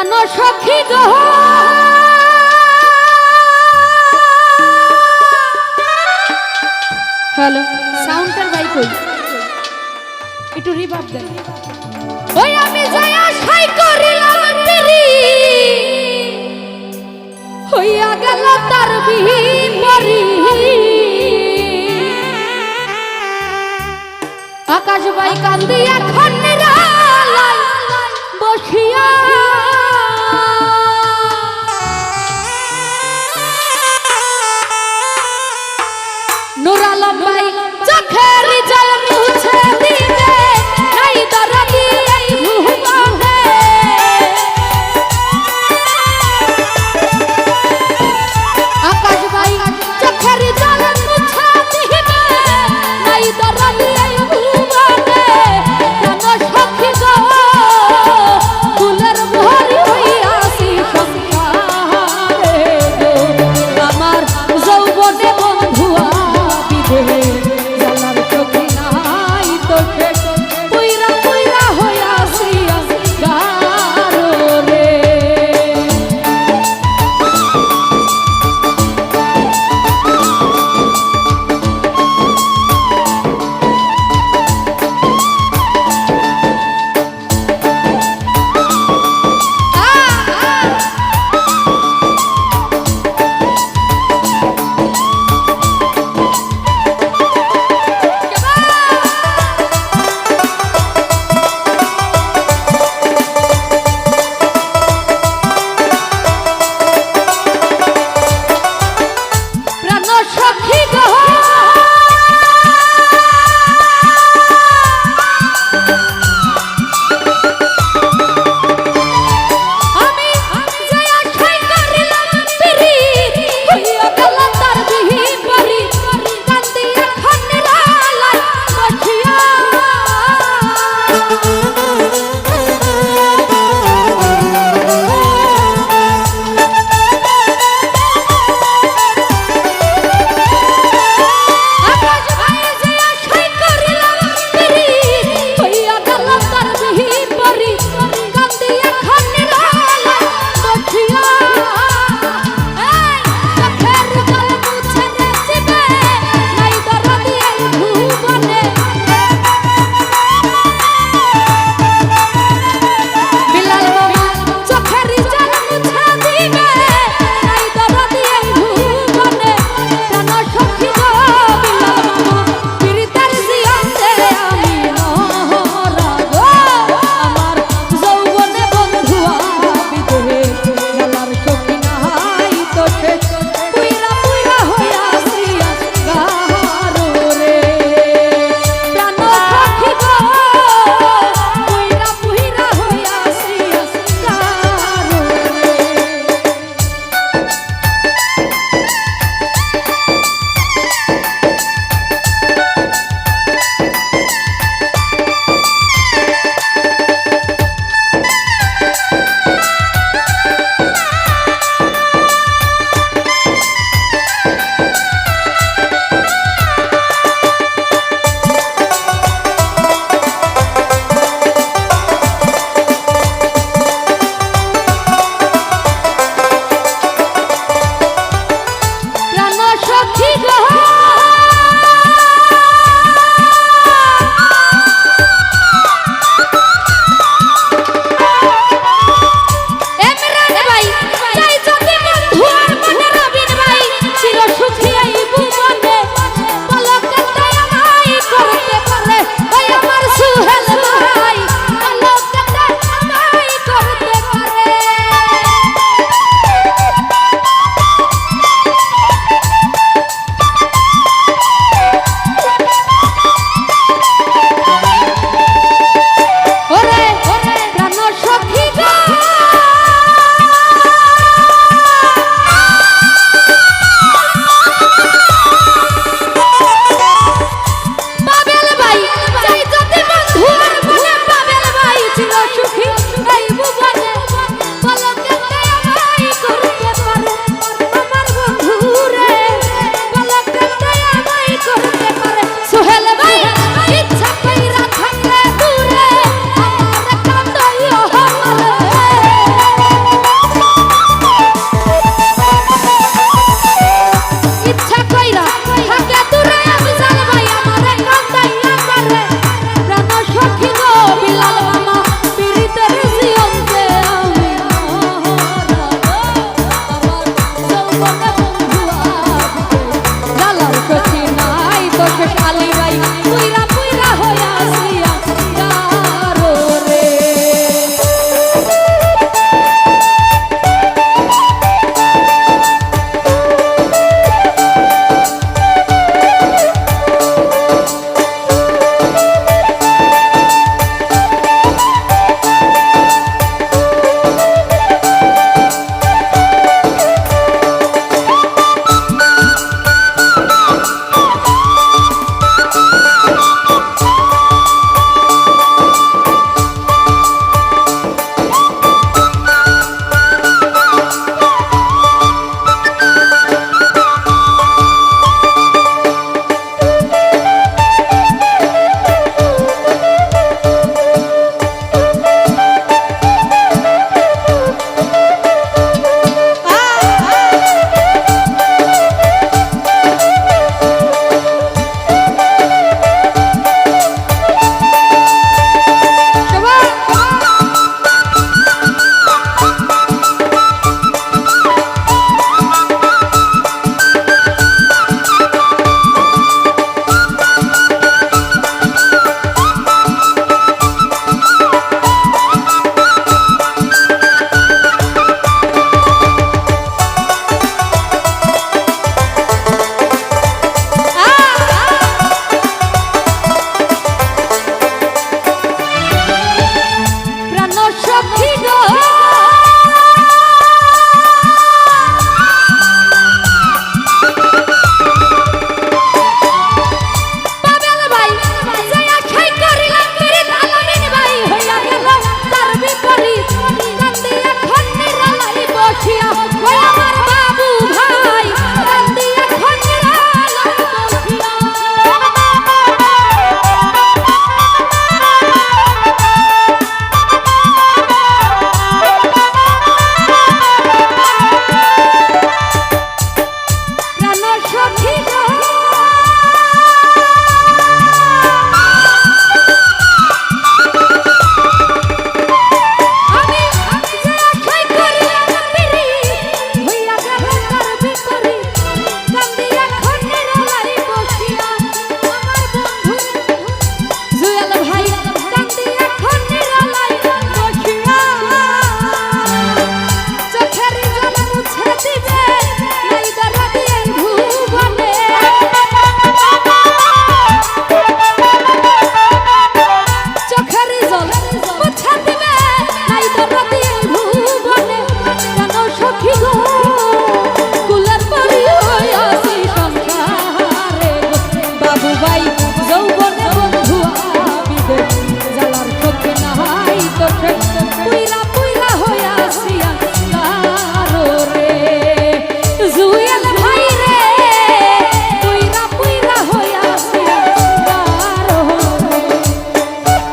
জানো সখী গহ হ্যালো সাউন্ডটার বাই কই একটু রিভাব দেন। ওই আমি যাই আশাই করিলাম তেরি। হইয়া গেল তার বিপরি। আকাশ বাই কান্দি এখন